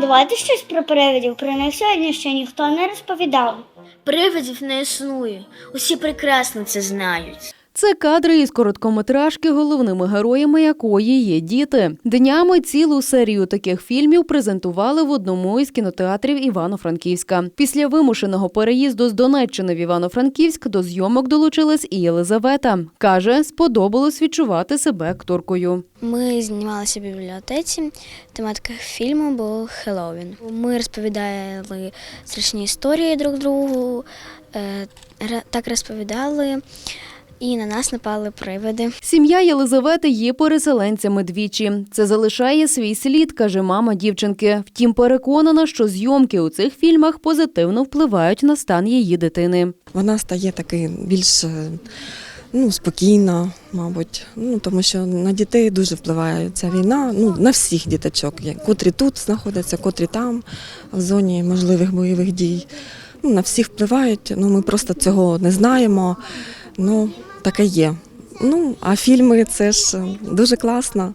Давайте щось про привидів. Про них сьогодні ще ніхто не розповідав. Привидів не існує. Усі прекрасно це знають. Це кадри із короткометражки, головними героями якої є діти. Днями цілу серію таких фільмів презентували в одному із кінотеатрів Івано-Франківська. Після вимушеного переїзду з Донеччини в Івано-Франківськ до зйомок долучилась і Єлизавета. каже, сподобалось відчувати себе акторкою. Ми знімалися в бібліотеці. Тематика фільму був Хеллоуін. Ми розповідали страшні історії друг другу, е, так розповідали, і на нас напали привиди. Сім'я Єлизавети є переселенцями двічі. Це залишає свій слід, каже мама дівчинки. Втім, переконана, що зйомки у цих фільмах позитивно впливають на стан її дитини. вона стає таки більш е, ну, спокійна, мабуть. Ну, тому що на дітей дуже впливає ця війна, ну, на всіх діточок, є, котрі тут знаходяться, котрі там, в зоні можливих бойових дій. Ну, на всіх впливають, ну, ми просто цього не знаємо. Ну, таке є. Ну, а фільми це ж е, дуже класно,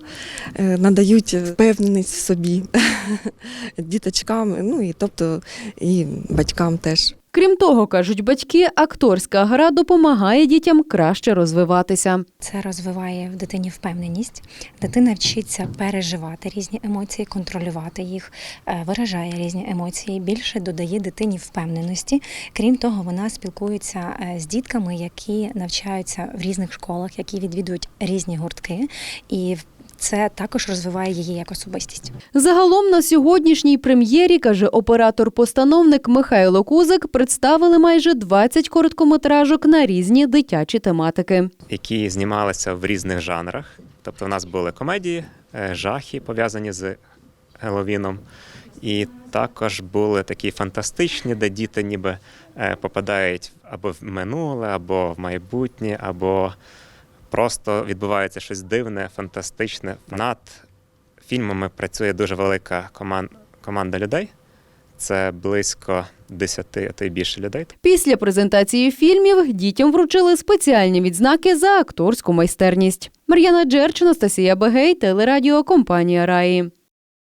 е, надають впевненість в собі діточкам, ну і тобто і батькам теж. Крім того, кажуть батьки, акторська гра допомагає дітям краще розвиватися. Це розвиває в дитині впевненість. Дитина вчиться переживати різні емоції, контролювати їх, е, виражає різні емоції. Більше додає дитині впевненості. Крім того, вона спілкується е, з дітками, які навчаються в різних школах, які відвідують різні гуртки, і це також розвиває її як особистість. Загалом на сьогоднішній прем'єрі, каже оператор-постановник Михайло Кузик, представили майже 20 короткометражок на різні дитячі тематики. які знімалися в різних жанрах. Тобто, в нас були комедії, е, жахи пов'язані з Геловіном, і також були такі фантастичні, де діти ніби е, попадають або в минуле, або в майбутнє, або просто відбувається щось дивне, фантастичне. Над фільмами працює дуже велика команда команда людей. Це близько 10, а то й більше людей. Після презентації фільмів дітям вручили спеціальні відзнаки за акторську майстерність. Мар'яна Джерч, Анастасія Бегей, телерадіо компанія Раї.